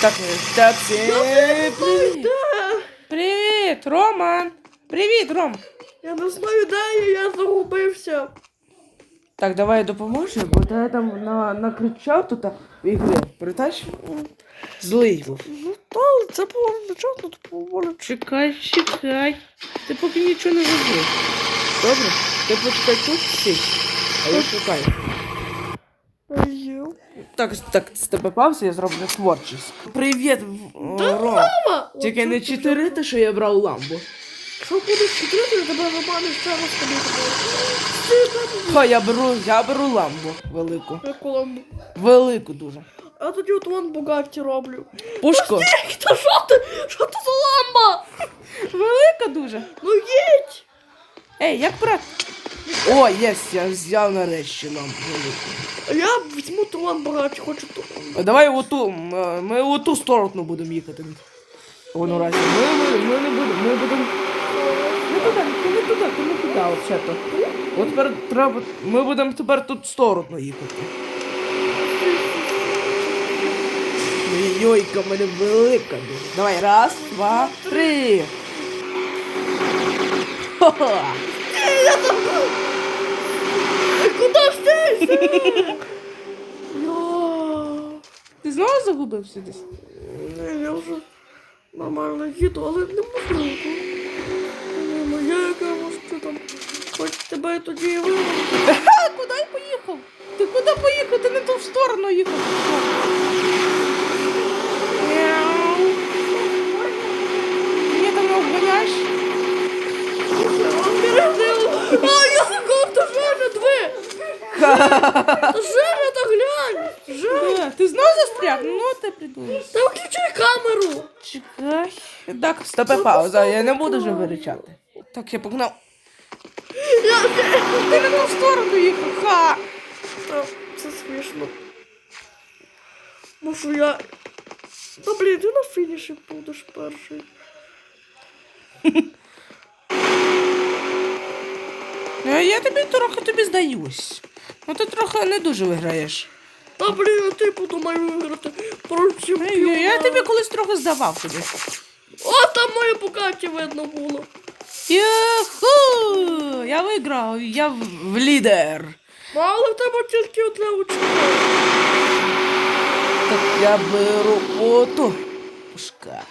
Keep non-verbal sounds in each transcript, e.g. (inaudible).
Так, таксі. Привіт. Де? Привіт, Роман. Привіт, Ром. Я не знаю, де я, я загубився. Так, давай я допоможу, бо ти там на, накричав тут в ігри. Притач? Злий був. Ну, то, це було то поволі. Чекай, чекай. Ти поки нічого не зробив. Добре? Ти почекай тут сидь, а я шукаю. Аю. Так, так, з тебе пауза, я зроблю творчість. Привіт, Ром. Мама! Тільки не ти чотири, що я брав ламбу. Що будеш чотирити, я тебе заманю ще раз тобі. Ти Ха, я беру, я беру ламбу велику. яку ламбу. Велику дуже. А тоді от вон богаті роблю. Пушко. Та що ти? Що це за ламба? Велика дуже. Ну їдь! Ей, як брат? О, єс, я взяв нарешті лампу велику. А я візьму ламбу багаті, хочу ту давай у ту, м, е, ми у ту сторону будемо їхати. Воно разі. Ми, ми, ми не будемо, ми будемо. Не туди, ти не туди, ти не туди, взагалі-то. От тепер треба, ми будемо тепер тут сторону їхати. Йойка, в мене велика. Давай, раз, два, три. Ха-ха. Ей, Куди ж ти? Ти знову загубився десь? Не, я вже нормально їду, але не можу. Ну, я яка може ти там. Хоч тебе тоді і вивели. Ха, куди я поїхав? Ти куди поїхав? Ти не ту в сторону їхав. Мяу. Там не обганяєш? А, я заков, то Женя, диви! Женя, та глянь! Женя! Е, Ти знову застряг? Ну ти придумаєш. Та включи камеру! Чекай. Так, стопе пауза, я не буду вже вирічати. Так, я погнав. Я... Ти не ту в сторону їхав. Ха! Та, це смішно. Може я... Та блін, ти на фініші будеш перший. (laughs) Ну, я тобі трохи тобі здаюсь. Ну ти трохи не дуже виграєш. Та блін, ти подумай виграти про чемпіона. Я тобі колись трохи здавав тобі. О, там моє покаті видно було. Юху! Я виграв, я в, в лідер. Але в тебе тільки одне очко. Так я беру оту. Пушка.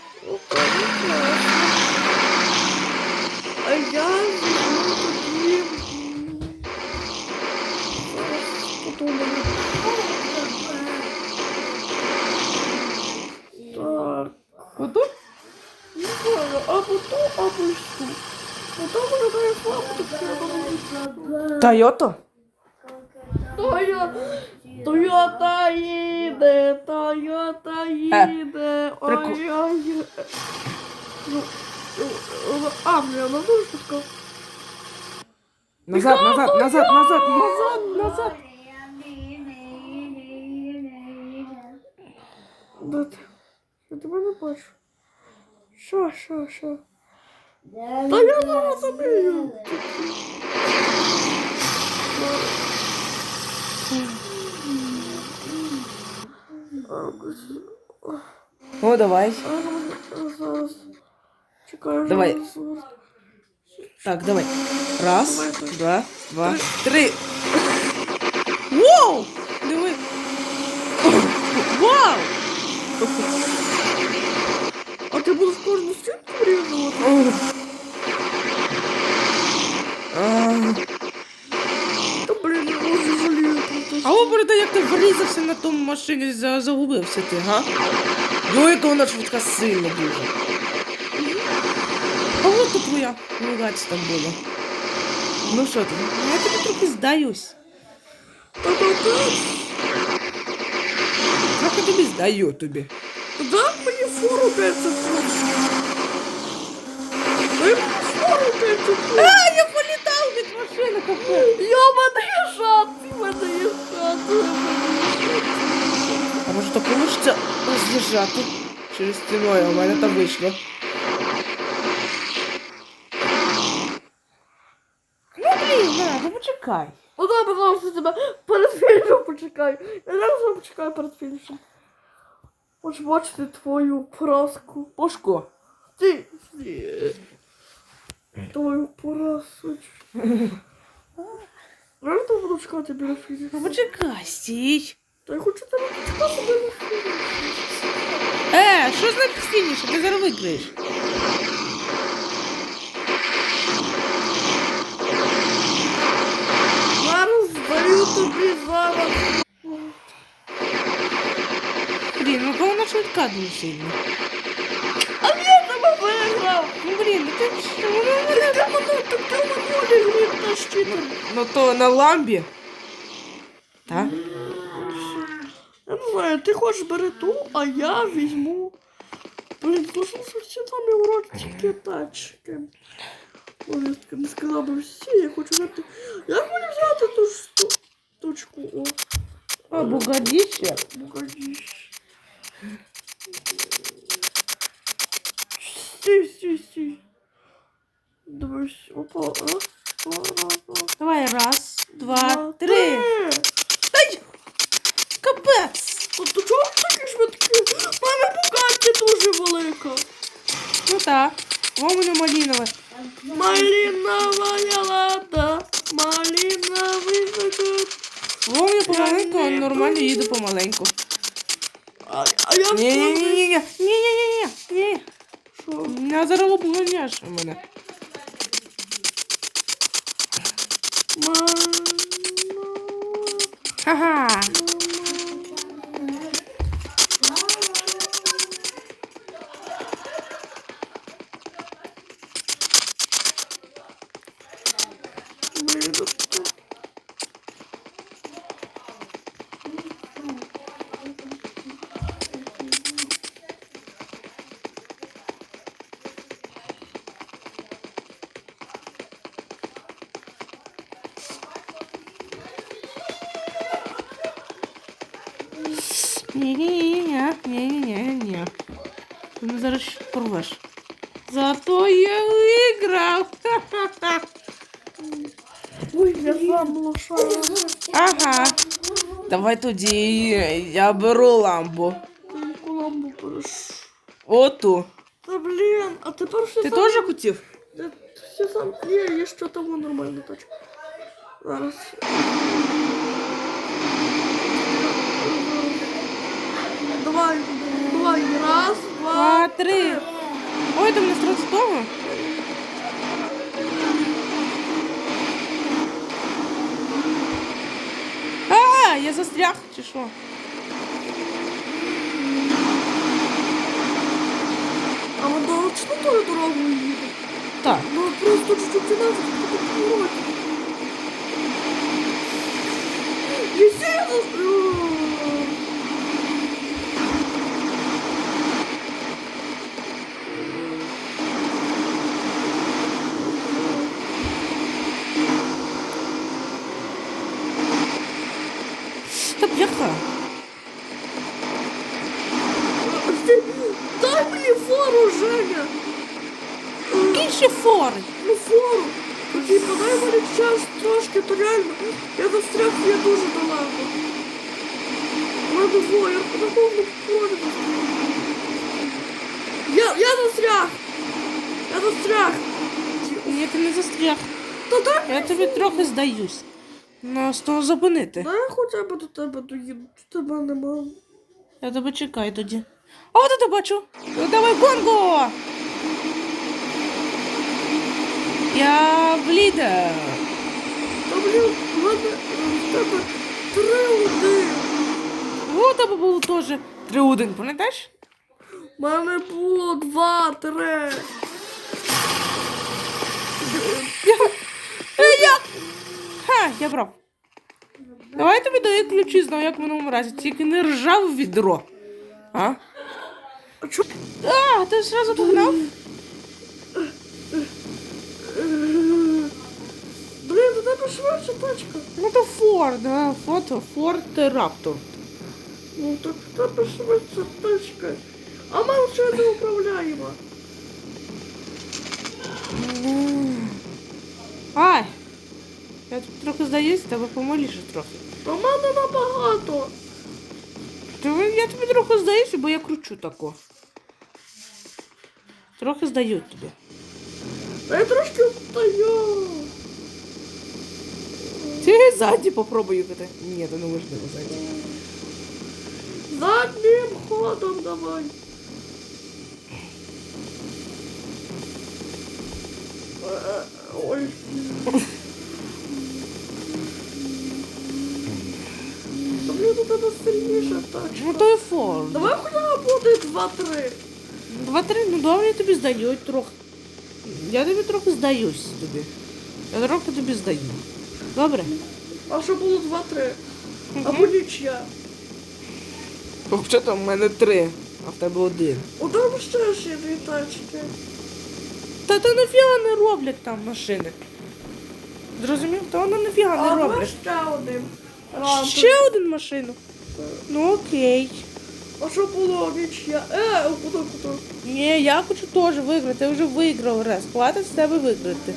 А я візьму тоді... подумаю. Так. Оту? Не знаю, або ту, або ось ту. Ну там виглядає слабо, так я думаю. Тойото? Тойо, Тойота їде, Тойота їде, прикол. ой-ой. Ну, е, а, блін, ну дуже швидко. Назад, назад, назад, назад, назад, назад. Де ти? Я тебе не бачу. Що, що, що? Та я не розумію. Ну, давай. Зараз. Чекаю, Давай. зараз. Так, давай. Раз, два, два, три. Вау! Диви. Вау! А ти будеш кожну стінку врізувати? А, Та блін, не можу просто. А оберда, як ти врізався на тому машині, за- загубився ти, га? Ну, яка вона швидка сильно дуже. А от тут твоя вулиць там було. Ну що ти? Я тобі трохи здаюсь. Та-та-та. Трохи тобі здаю тобі. Дай мені фору 5 секунд. Дай мені фору 5 секунд. А, я політав від машини капець. Я в мене є шанс, в мене шанс. А може то вийде роз'їжджати через стіною, а в мене там вийшло. Ну блін, на, ну почекай. Ну добре, зараз я тебе перед фінішем почекаю. Я зараз почекаю перед фінішем. Хочу бачити твою поразку. Пошко. Ти. Твою поразку. Знаєш, я буду чекати біля фізики? Ну почекай, стій. Та я хочу тебе чекати біля фізики. Е, що значить стійніше? Ти зараз виграєш. Зараз даю тобі зараз. швидка дуже сильно. А я тебе виграв! Ну блін, ну ти що? Ну, ну, Ти ти мене, ти ти минулі грі та щитер. ну то на ламбі. Так? Я не знаю, ти хочеш бери ту, а я візьму. Блін, слушай, що всі самі уродські тачки. Ой, я таки не сказала би всі, я хочу взяти. Як мені взяти ту ж сту- точку? О, А, бугадіще. погоди. Давай, раз, два, три. Ай! Капець! Тут чого такі швидкі? У мене букаття дуже велика. Ну так. Во мене малінове! Малінова лада. Маліновий закат. Во мене помаленьку, нормально їду помаленьку. А, я... Ні-ні-ні-ні-ні-ні-ні-ні. Що? Не зараз обганяєш мене. 哈哈。Ні-ні-ні, ні-ні-ні-ні. Ти мене зараз ще порвеш. Зато я виграв. Ха-ха-ха. (laughs) Ой, я сам лошара. Ага. Давай тоді я беру ламбу. Ти куламбу береш. Оту. Та блін, а тепер все Ти сам... теж хотів? Ти все сам... Є, є що там нормальна тачка. Зараз. Давай, давай, раз, два, Два, три. Ой, там не сразу того. А, я застряг, чи що? А ми точно тою дорогою їдемо? Так. Ну просто чуть-чуть інакше, тут поворот. Єсіно! Та Реально. Я застряг, я дуже далеко. Мене двоє, я такому полі. Я, я застряг! Я застряг! Ні, ти не застряг. Та дай Я тобі трохи здаюсь. Нас того зупинити. Дай я хоча б до тебе доїду, тебе нема. Я тебе чекаю тоді. А от я бачу. Ну, Давай гонго! Я в лідер. В мене е, в тебе три один. У тебе було теж 3-1, пам'ятаєш? У мене було два, три. Е, як? Ха, я брав. Давай я тобі даю ключі, знову як в минулому разі. Тільки не ржав відро. А? А чо? А, ти одразу погнав? Блін, до тебе швидше тачка. Ну то Форд, а, фото, Форд Раптор. Ну так в тебе швидше тачка. А ми вже не управляємо. Ай! Я тут трохи здаюсь, тебе помоліше трохи. А в мене набагато. Ти- Я тобі трохи здаюся, бо я кручу тако. Трохи здаю тобі. А я трошки встаю. Ти ззаді попробуй їхати. Ні, це неможливо ззаді. Заднім ходом давай. Е, Ой. Та блін, у тебе сильніша Ну тачка. то і фон. Давай хоча б буде два-три. Два-три, ну добре, я тобі здаю трохи. Я тобі трохи здаюсь тобі. Я трохи тобі здаю. Добре? А що було два-три? Або нічия. Взагалі в мене три, а в тебе один. У тебе ще ж дві тачки. Та то нафіга не роблять там машини. Зрозумів? То воно нафіга А не роблять. ще один. Рампа. Ще один машину. Ну окей. А що було нічия? Е, куди, куди? Ні, я хочу теж виграти. Я вже виграв раз. Хватить з тебе виграти.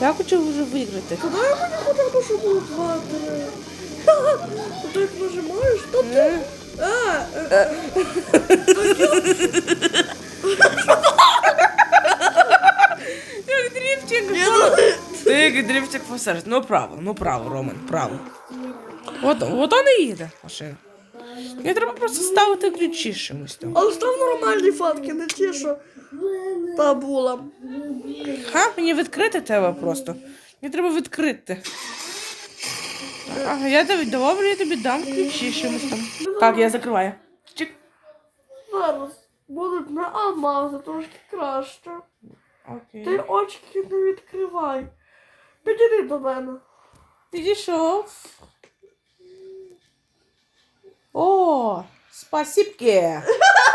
Я хочу вже виграти. Та дай мені хоча б, що було два-три. Ти як нажимаєш, то ти... Е, Е, е, е. Як. Ні, ну, Ти як дрифтинг посеред. Ну право, ну право, Роман, право. От, от он і їде машина. Мені треба просто ставити ключі чимось там. Але став нормальні фотки, не ті, що та була. Ха, мені відкрити тебе просто. Мені треба відкрити. Ага, я тобі добре, я тобі дам ключі чимось там. Так, я закриваю. Чик. Зараз будуть на алмази трошки краще. Окей. Ти очки не відкривай. Підійди до мене. Підійшов. О, спасибки.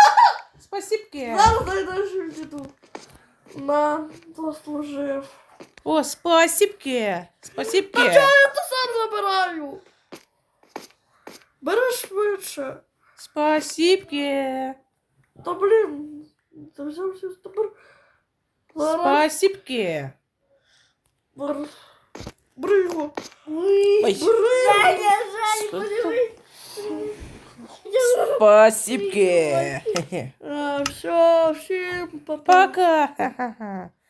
(laughs) Спасибки. Зараз знайдеш діду. На, заслужив. О, спасибки. Спасибки. Та чого я то сам забираю? Бери швидше. Спасибки. Та блін, ти взявся з тепер. Зараз, Спасибки. зараз. Бери його. Ой. Бери. Спасибки. Хе-хе. А, все, всім. Пока. Ха-ха-ха. (laughs)